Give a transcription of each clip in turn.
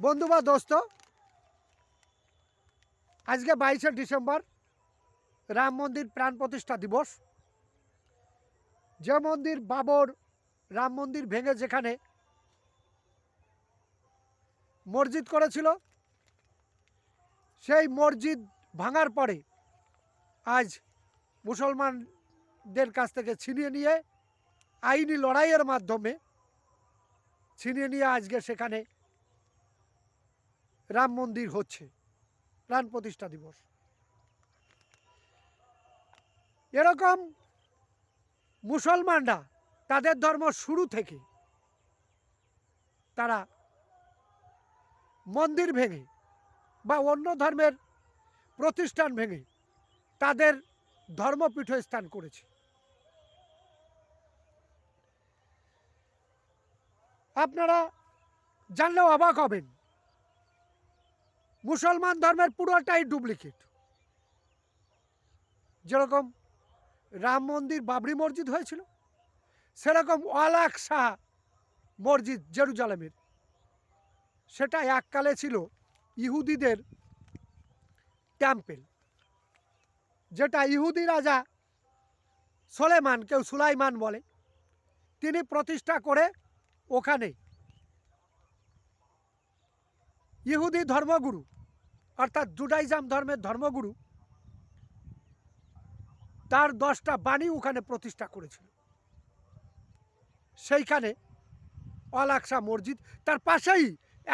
বন্ধু বা দোস্ত, আজকে বাইশে ডিসেম্বর রাম মন্দির প্রাণ প্রতিষ্ঠা দিবস। যে মন্দির বাবর রাম মন্দির ভেঙে যেখানে মসজিদ করেছিল, সেই মসজিদ ভাঙার পরে আজ মুসলমানদের কাছ থেকে ছিনিয়ে নিয়ে আইনি লড়াইয়ের মাধ্যমে ছিনিয়ে নিয়ে আজকে সেখানে রাম মন্দির হচ্ছে, প্রাণ প্রতিষ্ঠা দিবস। এরকম মুসলমানরা তাদের ধর্ম শুরু থেকে তারা মন্দির ভেঙে বা অন্য ধর্মের প্রতিষ্ঠান ভেঙে তাদের ধর্মপীঠ স্থান করেছে। আপনারা জানলেও অবাক হবেন মুসলমান ধর্মের পুরোটাই ডুপ্লিকেট। যেরকম রাম মন্দির বাবরি মসজিদ হয়েছিল, সেরকম ওয়ালাক শাহ মসজিদ জেরুজালেমের। সেটা এককালে ছিল ইহুদিদের টেম্পেল যেটা ইহুদি রাজা সোলেমান, কেউ সুলাইমান বলে, তিনি প্রতিষ্ঠা করে ওখানে ইহুদি ধর্মগুরু, অর্থাৎ জুডাইজাম ধর্মের ধর্মগুরু, তার দশটা বাণী ওখানে প্রতিষ্ঠা করেছিল। সেইখানে অলাকসা মসজিদ, তার পাশেই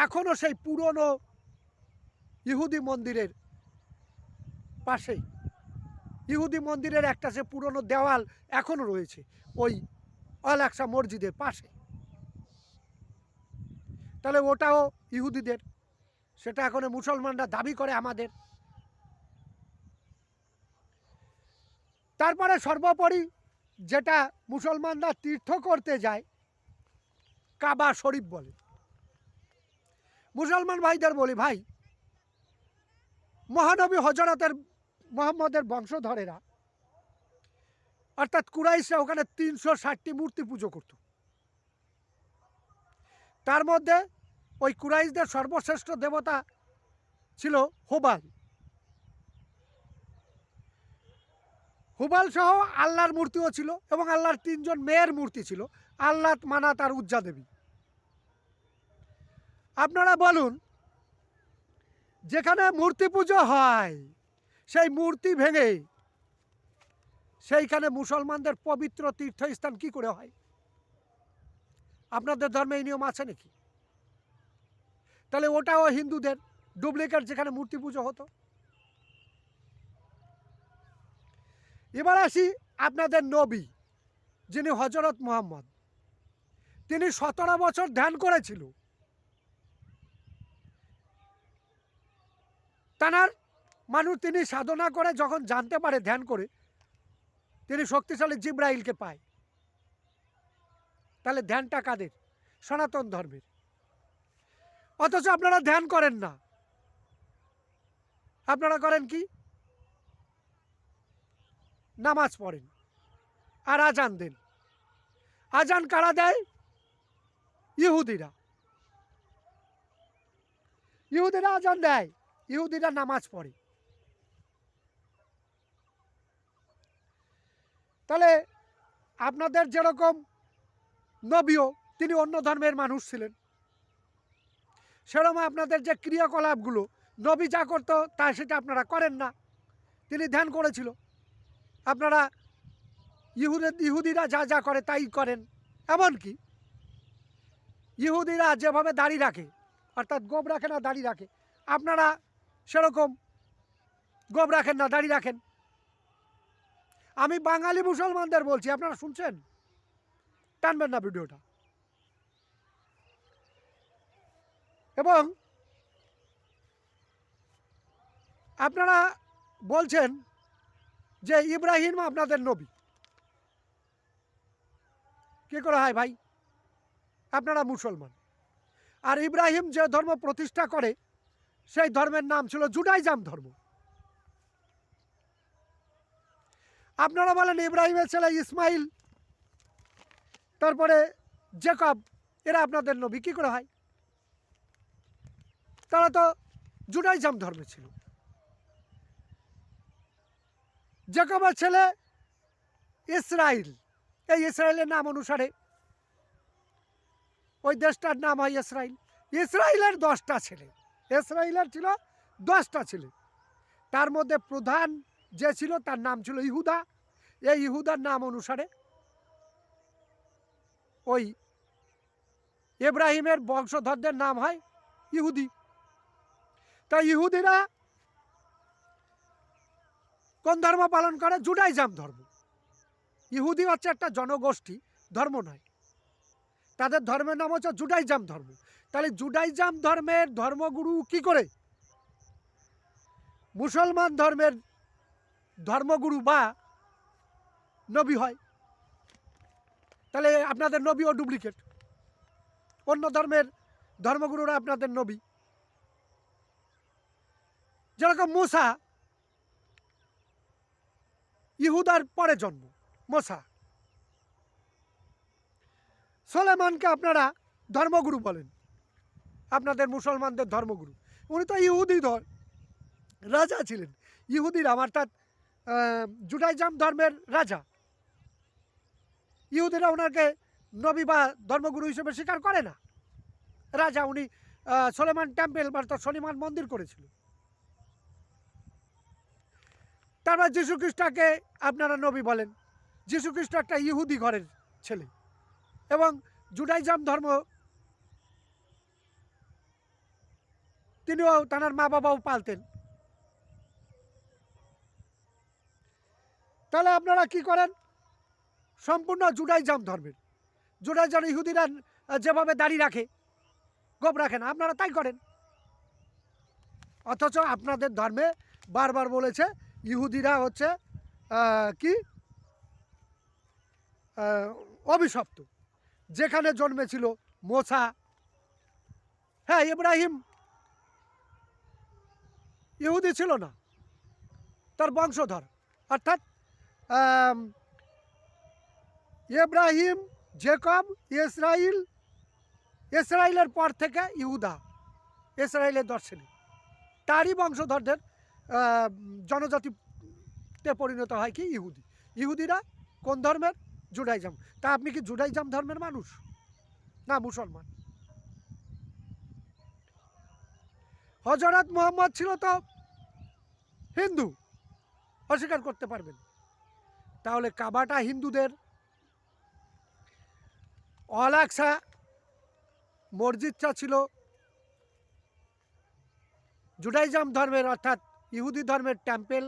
এখনও সেই পুরনো ইহুদি মন্দিরের পাশেই। ইহুদি মন্দিরের একটা সে পুরনো দেওয়াল এখনও রয়েছে ওই অলাকসা মসজিদের পাশে। তাহলে ওটাও ইহুদিদের সেটা এখন মুসলমানরা দাবি করে আমাদের। তারপরে সর্বোপরি যেটা মুসলমানরা তীর্থ করতে যায়, কাবা শরীফ বলে। মুসলমান ভাইদের বলি, ভাই, মহানবী হজরতের মোহাম্মদের বংশধরেরা, অর্থাৎ কুরাইশরা ওখানে তিনশো ষাটটি মূর্তি পুজো করত। তার মধ্যে ওই কুরাইশদের সর্বশ্রেষ্ঠ দেবতা ছিল হোবাল। হুবাল সহ আল্লাহর মূর্তিও ছিল এবং আল্লাহর তিনজন মেয়ের মূর্তি ছিল আল্লাহ মানাত আর উজ্জা দেবী। আপনারা বলুন, যেখানে মূর্তি পুজো হয়, সেই মূর্তি ভেঙে সেইখানে মুসলমানদের পবিত্র তীর্থস্থান কি করে হয়? আপনাদের ধর্মে এই নিয়ম আছে নাকি? তাহলে ওটাও হিন্দুদের। ডুপ্লিকেট যেখানে মূর্তি পুজো হতো। এবার আসি আপনাদের নবী, যিনি হজরত মোহাম্মদ। তিনি সতেরো বছর ধ্যান করেছিল। তানার মানুষ তিনি সাধনা করে, যখন জানতে পারে ধ্যান করে, তিনি শক্তিশালী জিব্রাইলকে পায়। তাহলে ধ্যানটা কাদের? সনাতন ধর্মের। অথচ আপনারা ধ্যান করেন না। আপনারা করেন কি? নামাজ পড়েন আর আজান দেন। আজান কারা দেয়? ইহুদিরা। ইহুদিরা আজান দেয়, ইহুদিরা নামাজ পড়ে। তাহলে আপনাদের যেরকম নবীও, তিনি অন্য ধর্মের মানুষ ছিলেন। সেরকম আপনাদের যে ক্রিয়াকলাপগুলো নবী যা করতো, তা সেটা আপনারা করেন না। তিনি ধ্যান করেছিল। আপনারা ইহুদের ইহুদিরা যা যা করে তাই করেন। এমনকি ইহুদিরা যেভাবে দাড়ি রাখে, অর্থাৎ গোব রাখে না, দাড়ি রাখে। আপনারা সেরকম গোব রাখেন না, দাড়ি রাখেন। আমি বাঙালি মুসলমানদের বলছি, আপনারা শুনছেন? টানবেন না ভিডিওটা। এবং আপনারা বলছেন যে ইব্রাহিম আপনাদের নবী। কি করে হয় ভাই? আপনারা মুসলমান। আর ইব্রাহিম যে ধর্ম প্রতিষ্ঠা করে, সেই ধর্মের নাম ছিল জুডাইজাম ধর্ম। আপনারা বলেন ইব্রাহিমের ছেলে ইসমাইল, তারপরে জেকব, এরা আপনাদের নবী, কি করে হয়? তারা তো জুডাইজাম ধর্মে ছিল। জেকবের ছেলে ইসরায়েল এই ইসরায়েলের নাম অনুসারে। ওই দেশটার নাম হয় ইসরায়েল ইসরায়েলের দশটা ছেলে ইসরায়েলের ছিল দশটা ছেলে। তার মধ্যে প্রধান যে ছিল, তার নাম ছিল ইহুদা। এই ইহুদার নাম অনুসারে ওই ইব্রাহিমের বংশধরদের নাম হয় ইহুদি। তা ইহুদিরা কোন ধর্ম পালন করে? জুডাইজাম ধর্ম। ইহুদি হচ্ছে একটা জনগোষ্ঠী, ধর্ম নয়। তাদের ধর্মের নাম হচ্ছে জুডাইজাম ধর্ম। তাহলে জুডাইজাম ধর্মের ধর্মগুরু কি করে? মুসলমান ধর্মের ধর্মগুরু বা নবী হয়। তাহলে আপনাদের নবী ও ডুপ্লিকেট। অন্য ধর্মের ধর্মগুরুরা আপনাদের নবী। যেরকম মোসা ইহুদার পরে জন্ম মোসা। সোলেমানকে আপনারা ধর্মগুরু বলেন। আপনাদের মুসলমানদের ধর্মগুরু। উনি তো ইহুদি ধর রাজা ছিলেন। ইহুদিরা আহ, জুডাইজাম ধর্মের রাজা। ইহুদিরা ওনাকে নবী বা ধর্মগুরু হিসেবে স্বীকার করে না। রাজা উনি সোলেমান টেম্পেল বা তার সলিমান মন্দির করেছিল। তারপর যীশু খ্রিস্টকে আপনারা নবী বলেন। যীশু খ্রিস্ট একটা ইহুদি ঘরের ছেলে এবং জুডাইজাম ধর্ম তিনিও তার মা বাবাও পালতেন। তাহলে আপনারা কি করেন? সম্পূর্ণ জুডাইজাম ধর্মের। জুডাইজাম ইহুদিরা যেভাবে দাড়ি রাখে, গোপ রাখে না, আপনারা তাই করেন। অথচ আপনাদের ধর্মে বারবার বলেছে ইহুদিরা হচ্ছে কি? অভিশপ্ত। যেখানে জন্মেছিল মোসা হ্যাঁ ইব্রাহিম। ইহুদি ছিল না, তার বংশধর। অর্থাৎ ইব্রাহিম, জেকব, ইসরাইল ইসরায়েলের পর থেকে ইহুদা ইসরায়েলের দর্শনী। তারই বংশধরদের জনজাতিতে পরিণত হয় কি ইহুদি। ইহুদিরা কোন ধর্মের? জুডাইজাম। তা আপনি কি জুডাইজাম ধর্মের মানুষ? না, মুসলমান। হজরত মোহাম্মদ ছিল তো হিন্দু, অস্বীকার করতে পারবেন। তাহলে কাবাটা হিন্দুদের। অলাক্সা মসজিদটা ছিল জুডাইজাম ধর্মের, অর্থাৎ ইহুদি ধর্মের টেম্পেল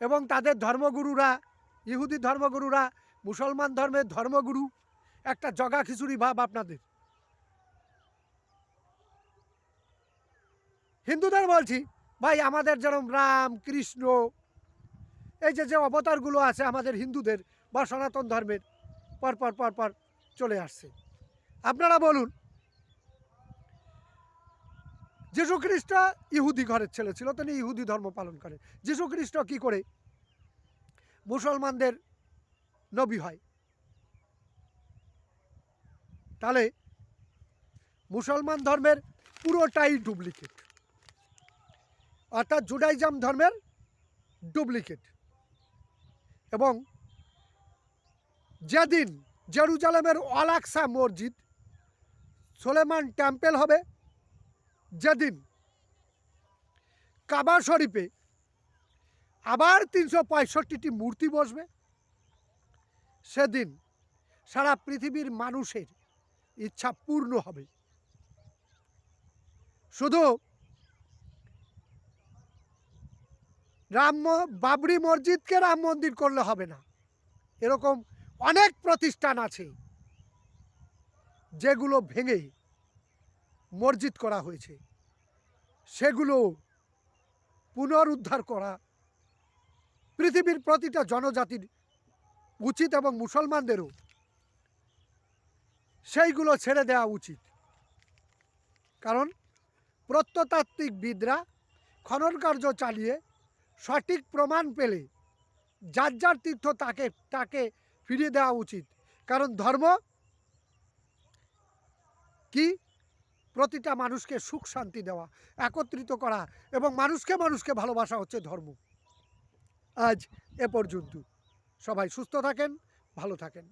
এবং তাদের ধর্মগুরুরা, ইহুদি ধর্মগুরুরা, মুসলমান ধর্মের ধর্মগুরু, একটা জগা খিচুড়ি ভাব আপনাদের। হিন্দুদের বলছি, ভাই, আমাদের যেরকম রাম, কৃষ্ণ, এই যে যে অবতারগুলো আছে আমাদের হিন্দুদের বা সনাতন ধর্মের, পর পর পর পর চলে আসছে। আপনারা বলুন যীশু খ্রিস্ট ইহুদি ঘরের ছেলে ছিল, তিনি ইহুদি ধর্ম পালন করে। যীশু খ্রিস্ট কি করে? মুসলমানদের নবী হয়। তাহলে মুসলমান ধর্মের পুরোটাই ডুপ্লিকেট। অর্থাৎ জুডাইজাম ধর্মের ডুপ্লিকেট। এবং যেদিন জেরুজালেমের অলাক্সা মসজিদ, সোলেমান টেম্পেল হবে যেদিন কাবা শরীফে আবার তিনশো পঁয়ষট্টিটি মূর্তি বসবে, সেদিন সারা পৃথিবীর মানুষের ইচ্ছা পূর্ণ হবে। শুধু রাম বাবরি মসজিদকে রাম মন্দির করলে হবে না, এরকম অনেক প্রতিষ্ঠান আছে যেগুলো ভেঙে মসজিদ করা হয়েছে। সেগুলো পুনরুদ্ধার করা, পৃথিবীর প্রতিটা জনজাতির উচিত এবং মুসলমানদেরও সেইগুলো ছেড়ে দেওয়া উচিত। কারণ প্রত্নতাত্ত্বিকবিদরা খনন কার্য চালিয়ে সঠিক প্রমাণ পেলে যার যার তীর্থ তাকে তাকে ফিরিয়ে দেওয়া উচিত। কারণ ধর্ম কি? প্রতিটা মানুষকে সুখ, শান্তি দেওয়া, একত্রিত করা এবং মানুষকে মানুষকে ভালোবাসা হচ্ছে ধর্ম। আজ এ পর্যন্ত। সবাই সুস্থ থাকেন, ভালো থাকেন।